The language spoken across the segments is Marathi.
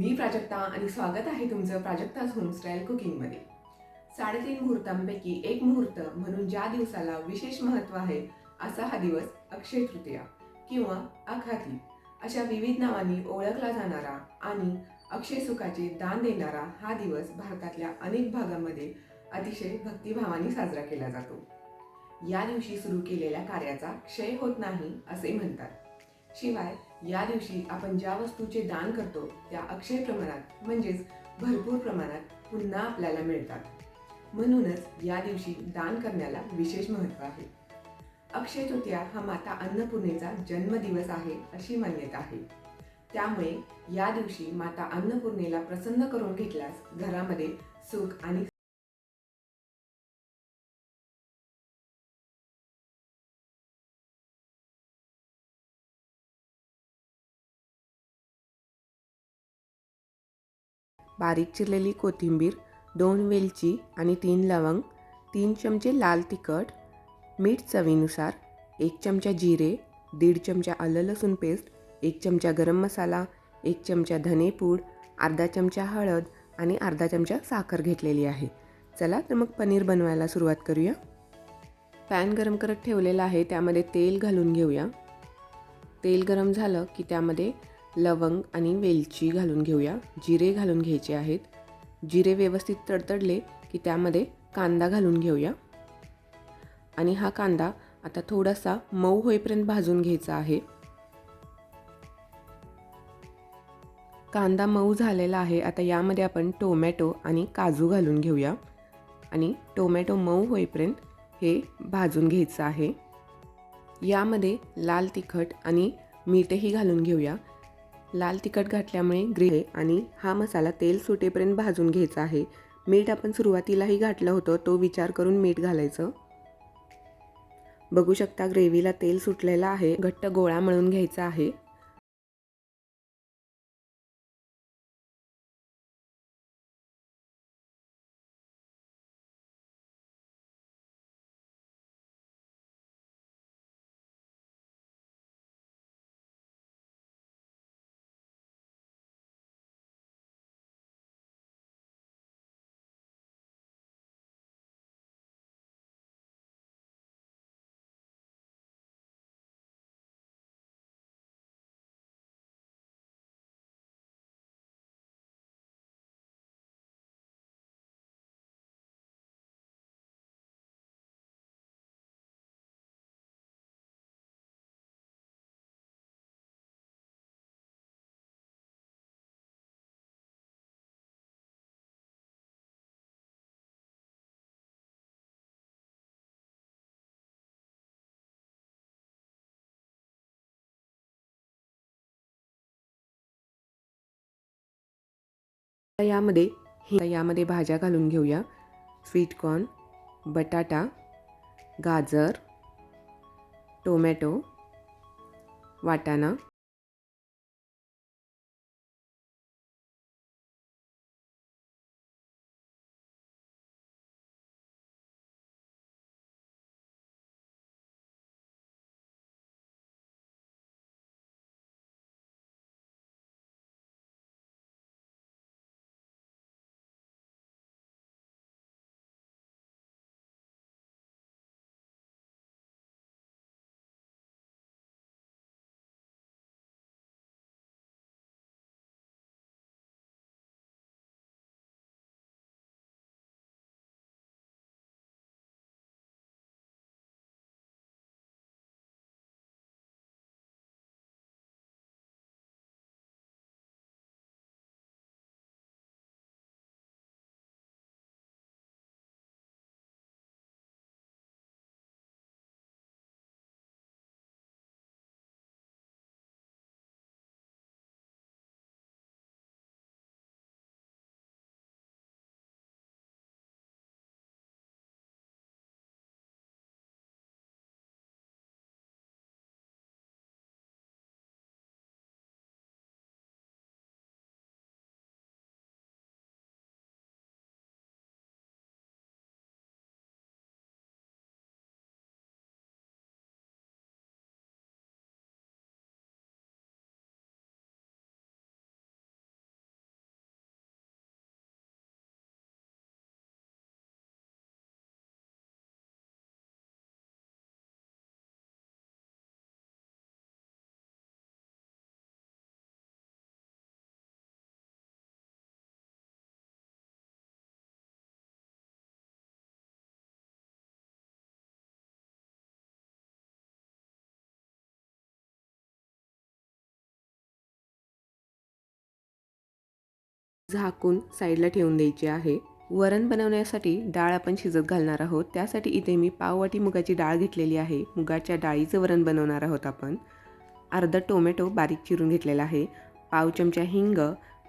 मी प्राजक्ता आणि स्वागत आहे तुमचं प्राजक्ताज होमस्टाईल कुकिंगमध्ये साडेतीन मुहूर्तांपैकी एक मुहूर्त म्हणून ज्या दिवसाला विशेष महत्त्व आहे असा हा दिवस अक्षय तृतीया किंवा अखाती अशा विविध नावांनी ओळखला जाणारा आणि अक्षय सुखाचे दान देणारा हा दिवस भारतातल्या अनेक भागांमध्ये अतिशय भक्तिभावाने साजरा केला जातो. या दिवशी सुरू केलेल्या कार्याचा क्षय होत नाही असे म्हणतात. शिवाय या दिवशी आपण ज्या वस्तूचे दान करतो त्या अक्षय प्रमाणात म्हणजेच भरपूर प्रमाणात पुन्हा आपल्याला मिळतात. म्हणूनच या दिवशी दान करण्याला विशेष महत्त्व आहे. अक्षय तृतीया हा माता अन्नपूर्णेचा जन्मदिवस आहे अशी मान्यता आहे. त्यामुळे या दिवशी माता अन्नपूर्णेला प्रसन्न करून घेतल्यास घरामध्ये सुख आणि बारीक चिरलेली कोथिंबीर दोन वेलची आणि तीन लवंग तीन चमचे लाल तिखट मीठ चवीनुसार एक चमचा जिरे दीड चमचा आलं लसूण पेस्ट एक चमचा गरम मसाला एक चमचा धनेपूड अर्धा चमचा हळद आणि अर्धा चमचा साखर घेतलेली आहे. चला तर मग पनीर बनवायला सुरुवात करूया. पॅन गरम करत ठेवलेला आहे त्यामध्ये तेल घालून घेऊया. तेल गरम झालं की त्यामध्ये लवंग आणि वेलची घालून घेऊया. जिरे घालून घ्यायचे आहेत. जिरे व्यवस्थित तडतडले की त्यामध्ये कांदा घालून घेऊया. आणि हा कांदा आता थोडासा मऊ होईपर्यंत भाजून घ्यायचा आहे. कांदा मऊ झालेला आहे. आता यामध्ये आपण टोमॅटो आणि काजू घालून घेऊया. आणि टोमॅटो मऊ होईपर्यंत हे भाजून घ्यायचं आहे. यामध्ये लाल तिखट आणि मीठही घालून घेऊया. लाल तिखट घातल्यामुळे ग्रे आणि हा मसाला तेल सुटेपर्यंत भाजून घ्यायचा आहे. मीठ आपण सुरुवातीलाही घातलं होतं तो विचार करून मीठ घालायचं. बघू शकता ग्रेव्हीला तेल सुटलेलं आहे. घट्ट गोळा मळून घ्यायचा आहे. यामध्ये यामध्ये भाज्या घालून घेऊया. स्वीटकॉर्न बटाटा गाजर टोमॅटो वाटाणा झाकून साईडला ठेवून द्यायची आहे. वरण बनवण्यासाठी डाळ आपण शिजत घालणार आहोत. त्यासाठी इथे मी पाववाटी मुगाची डाळ घेतलेली आहे. मुगाच्या डाळीचं वरण बनवणार आहोत आपण. अर्धा टोमॅटो बारीक चिरून घेतलेला आहे. पाव चमचा हिंग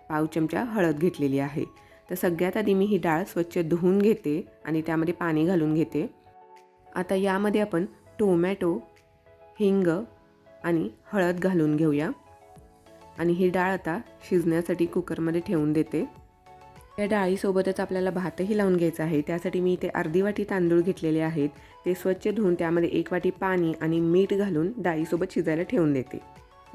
पाव चमचा हळद घेतलेली आहे. तर सगळ्यात आधी मी ही डाळ स्वच्छ धुवून घेते आणि त्यामध्ये पाणी घालून घेते. आता यामध्ये आपण टोमॅटो हिंग आणि हळद घालून घेऊया. आणि ही डाळ आता शिजण्यासाठी कुकरमध्ये ठेवून देते. या डाळीसोबतच आपल्याला भातही लावून घ्यायचा आहे. त्यासाठी मी इथे अर्धी वाटी तांदूळ घेतलेले आहेत. ते स्वच्छ धुवून त्यामध्ये एक वाटी पाणी आणि मीठ घालून डाळीसोबत शिजायला ठेवून देते.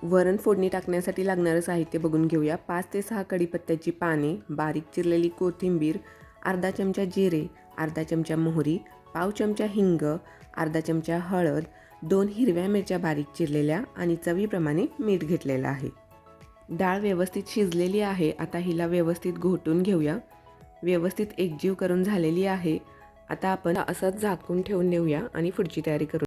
वरण फोडणी टाकण्यासाठी लागणारं साहित्य बघून घेऊया. पाच ते सहा कढीपत्त्याची पाने बारीक चिरलेली कोथिंबीर अर्धा चमचा जिरे अर्धा चमचा मोहरी पाव चमचा हिंग अर्धा चमचा हळद दोन हिरव्या मिरच्या बारीक चिरलेल्या आणि चवीप्रमाणे मीठ घेतलेलं आहे. डाळ व्यवस्थित शिजलेली आहे. आता हिला व्यवस्थित घोटून घेऊया. व्यवस्थित एकजीव करून झालेली आहे. आता आपण असंच झाकून ठेवून देऊया आणि पुढची तयारी करू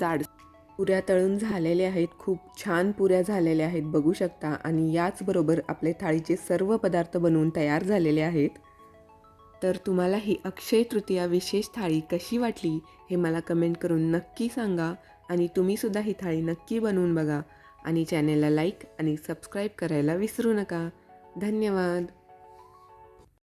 जाड. पुऱ्या तळून झालेल्या आहेत खूप छान पुऱ्या झालेल्या आहेत बघू शकता. आणि याचबरोबर आपले थाळीचे सर्व पदार्थ बनवून तयार झालेले आहेत. तर तुम्हाला ही अक्षय तृतीया विशेष थाळी कशी वाटली हे मला कमेंट करून नक्की सांगा. आणि तुम्हीसुद्धा ही थाळी नक्की बनवून बघा. आणि चॅनेलला लाईक आणि सबस्क्राईब करायला विसरू नका. धन्यवाद.